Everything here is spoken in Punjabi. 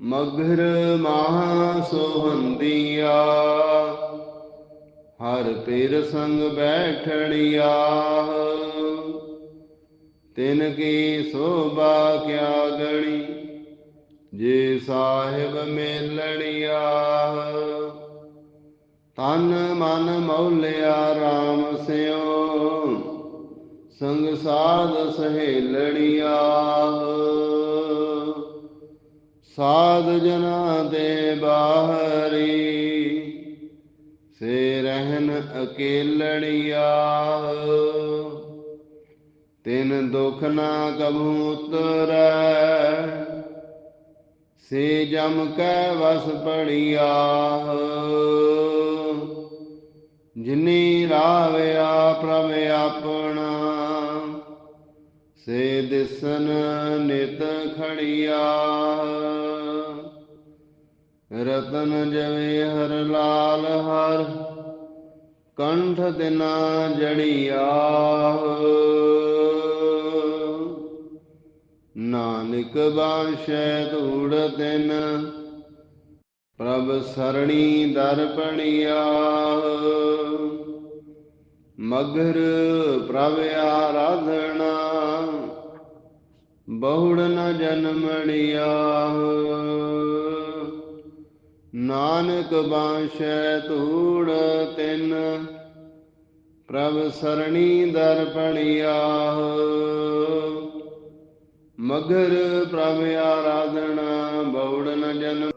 ਮਗਰ ਮਹਾ ਸੋਹੰਦੀਆ ਹਰ ਪੀਰ ਸੰਗ ਬੈਠਣਿਆ। ਤਿਨ ਕੀ ਸੋਭਾ ਕਿਆ ਗਣੀ, ਜੇ ਸਾਹਿਬ ਮੇਲਣਿਆ। ਤਨ ਮਨ ਮੌਲਿਆ RAM ਸਿਓ, ਸੰਗ ਸਾਧ ਸਹੇਲਣਿਆ। ਸਾਧ ਜਨਾ ਦੇ ਬਾਹਰੀ, ਸੇ ਰਹਿਨ ਅਕੇਲਣਿਆ। ਤਿਨ ਦੁਖ ਨਾ ਕਬੂ ਉਤਰੈ, ਸੇ ਜਮ ਕੈ ਵਸ ਪੜਿਆ। ਜਿਨੀ ਰਾਵਿਆ ਸੇ ਦਿਸਨ ਨਿਤ ਖੜਿਆ। ਰਤਨ ਜਵੇ ਹਰ ਲਾਲ ਹਰ, ਕੰਠ ਦਿਨਾ ਜੜਿਆ। ਨਾਨਕ ਬਾਸ਼ੈ ਧੂੜ ਤਿਨ, ਪ੍ਰਭ ਸਰਣੀ ਦਰਪਣਿਆ ਮਗਰ ਪ੍ਰਭ ਆਰਾਧਣਾ ਬਹੁੜ ਨ ਜਨਮਣਿਆ ਨਾਨਕ ਬਾਸ਼ੈ ਧੂੜ ਤਿਨ, ਪ੍ਰਭ ਸਰਣੀ ਦਰਪਣਿਆ ਮਗਰ ਪ੍ਰਭ ਆਰਾਧਣਾ ਬੌੜ ਨ ਜਨਮ